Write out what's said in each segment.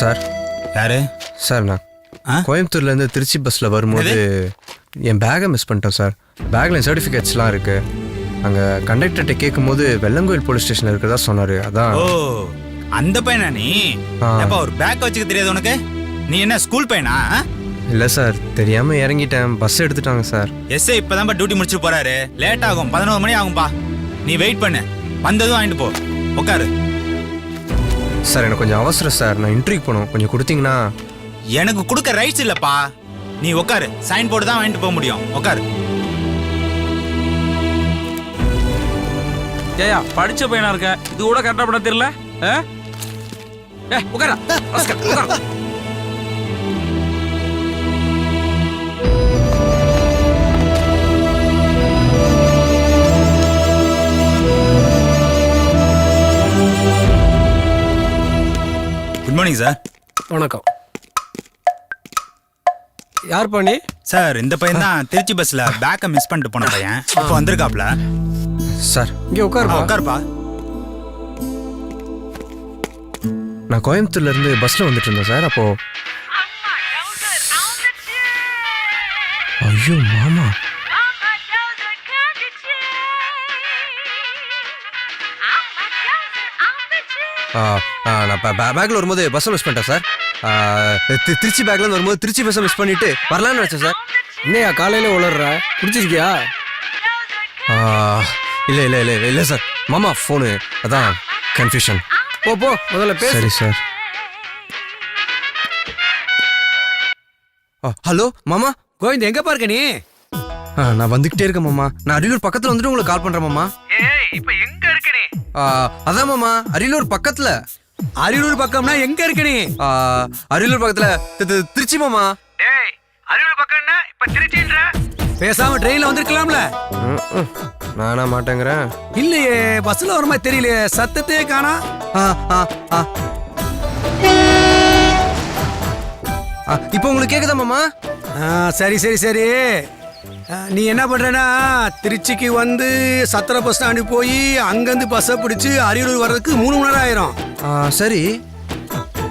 Sir. யாரு? Sir நான் ஆ? கோயம்புத்தூர்லேருந்து திருச்சி பஸ்ஸில் வரும்போது என் பேக்கை மிஸ் பண்ணிட்டேன் சார். பேக்கில் சர்டிஃபிகேட்ஸ்லாம் இருக்கு. அங்கே கண்டக்டர்கிட்ட கேட்கும்போது வெள்ளங்கோயில் போலீஸ் ஸ்டேஷனில் இருக்கிறதா சொன்னார். அதான். ஓ அந்த பையனா நீ? ஆ. ஏப்பா ஒரு பேக் வச்சுக்க தெரியாது உனக்கு? நீ என்ன ஸ்கூல் பையனா? இல்லை சார் தெரியாமல் இறங்கிட்டேன். பஸ் எடுத்துட்டாங்க சார். எஸ்ஐ இப்பதான்ப்பா டியூட்டி முடிச்சு போறாரு. லேட் ஆகும். பதினோரு மணி ஆகும்பா. நீ வெயிட் பண்ணு. வந்ததும் வாங்கிட்டு போ. உட்காரு. சார் எனக்கு கொஞ்சம் அவசரம் சார். நான் இன்டர்வியூ போகணும் கொஞ்சம் கொடுத்தீங்கன்னா. எனக்கு கொடுக்க ரைட்ஸ் இல்லப்பா. நீ உட்காரு சைன் போர்டு தான் வாங்கிட்டு போக முடியும். உட்காரு ஏயா படிச்ச பையனா இருக்க? இது கூட கரெக்டா பண்ண தெரியல? ஏ உட்காரா மார்னிங் சார் வணக்கம். யார் பண்ணி சார் இந்த பையன் தான் திருச்சி பஸ்ல பேக்கை மிஸ் பண்ணிட்டு போன பையன். இப்போ வந்திருக்காப்ல. சார். இங்கே உட்காருப்பா. உட்காருப்பா. நான் கோயம்புத்தூர்லேருந்து பஸ்ஸில் வந்துட்டு இருந்தேன் சார். அப்போது ஐயோ மாமா. நான் பே- பே- பேக்ல வரும்போது பஸ்ஸை மிஸ் பண்ணிட்டேன் சார் திருச்சி பேக்ல இருந்து வரும்போது திருச்சி பஸ்ஸை மிஸ் பண்ணிட்டு வரலான்னு நினச்சேன் சார் என்னையா காலையில உளர்ற? குடிச்சிருக்கியா? ஆ, இல்லை இல்லை இல்லை இல்லை சார் மாமா ஃபோனு அதான் கன்ஃபியூஷன் போ போ முதல்ல பேசு. சரி சார் ஹலோ மாமா? கோவிந்த் எங்க பாருக்க நீ? நான் வந்துகிட்டே இருக்கேன் மாமா. நான் அரியலூர் பக்கத்துல வந்துட்டு உங்களுக்கு கால் பண்றேன் மாமா. ஏய் இப்போ அதான் மாமா அரியலூர் பக்கத்துல. அரியலூர் பக்கம்னா எங்க இருக்க நீ? அரியலூர் பக்கத்துல திருச்சி மாமா. ஏய் அரியலூர் பக்கம்னா இப்ப திருச்சின்ற? பேசாம ட்ரெயின்ல வந்திருக்கலாம்ல. நானா மாட்டேங்கிறேன். இல்லையே பஸ்ல வர மாதிரி தெரியலையே சத்தத்தையே காணா. ஆ, ஆ, ஆ. ஆ, இப்போ உங்களுக்கு கேக்குதா மாமா? சரி சரி சரி. நீ என்ன பண்றேன்னா திருச்சிக்கு வந்து சத்திர பஸ் ஸ்டாண்டு போய் அங்கேருந்து பஸ்ஸை பிடிச்சி அரியலூர் வர்றதுக்கு மூணு மணி நேரம் ஆயிரும். சரி.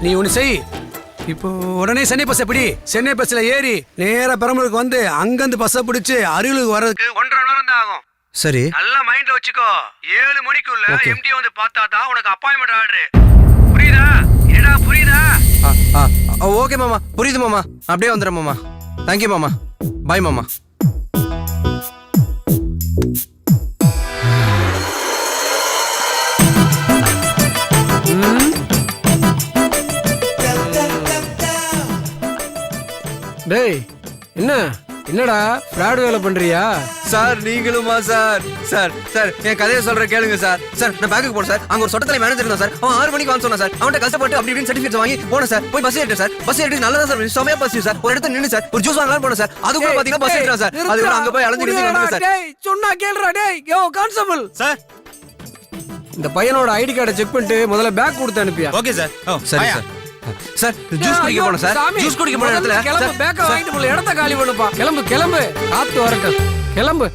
நீ ஒன்று செய். இப்போ உடனே சென்னை பஸ்ஸை பிடி சென்னை பஸ்ஸில் ஏறி நேரா பெரம்பலூருக்கு வந்து அங்கேருந்து பஸ்ஸை பிடிச்சி அரியலூருக்கு வர்றதுக்கு ஒன்றரை மணி நேரம் தான் ஆகும். சரி. நல்லா மைண்ட்ல வச்சுக்கோ. ஏழு மணிக்குள்ள. எம்டி வந்து பார்த்தா தான் உனக்கு அப்பாயின்மெண்ட் ஆர்டர் புரியுதா? என்னடா புரியுதா? ஓகே மாமா. புரியுது மாமா. அப்படியே வந்துடுறேன் மாமா. தேங்க்யூ மாமா. பாய் மாமா. டேய் என்ன? என்னடா ஃப்ராட் வேலை பண்றியா? சார் நீங்களுமா சார்? சார் சார் என் கதையை சொல்ற கேளுங்க சார். சார் நான் பேங்க்குக்கு போனேன் சார். அங்க ஒரு சொட்டத்தலை மேனேஜர் இருந்தா சார். அவன் ஆறு மணிக்கு வந்து சொன்னா சார். அவன்கிட்ட கஷ்டப்பட்டு அப்படி இப்படின்னு சர்டிஃபிகேட் வாங்கி போனேன் சார். போய் பஸ் ஏறிட்டேன் சார். பஸ் ஏறிட்டு நல்லதா சார் செமையா பஸ் சார். ஒரு இடத்துல நின்று சார். ஒரு ஜூஸ் வாங்கலாம் போனேன் சார். அது கூட பாத்தீங்கன்னா பஸ் ஏறிட்டா சார். அது கூட அங்க போய் சார். டேய் சொன்னா கேளுடா. டேய் யோ கான்ஸ்டபிள் சார். இந்த பையனோட ஐடி கார்டை செக் பண்ணிட்டு முதல்ல பேக் கொடுத்து அனுப்பியா? ஓகே சார் சரி. சார் சார் ஜூஸ் குடிக்க போனேன் சார் ஜூஸ் குடிக்க போன இடத்துல கிளம்பு பேக்க வாங்கிட்டு போல இடத்த காலி பண்ணுப்பா. கிளம்பு கிளம்பு. காத்து வரட்டும். கிளம்பு.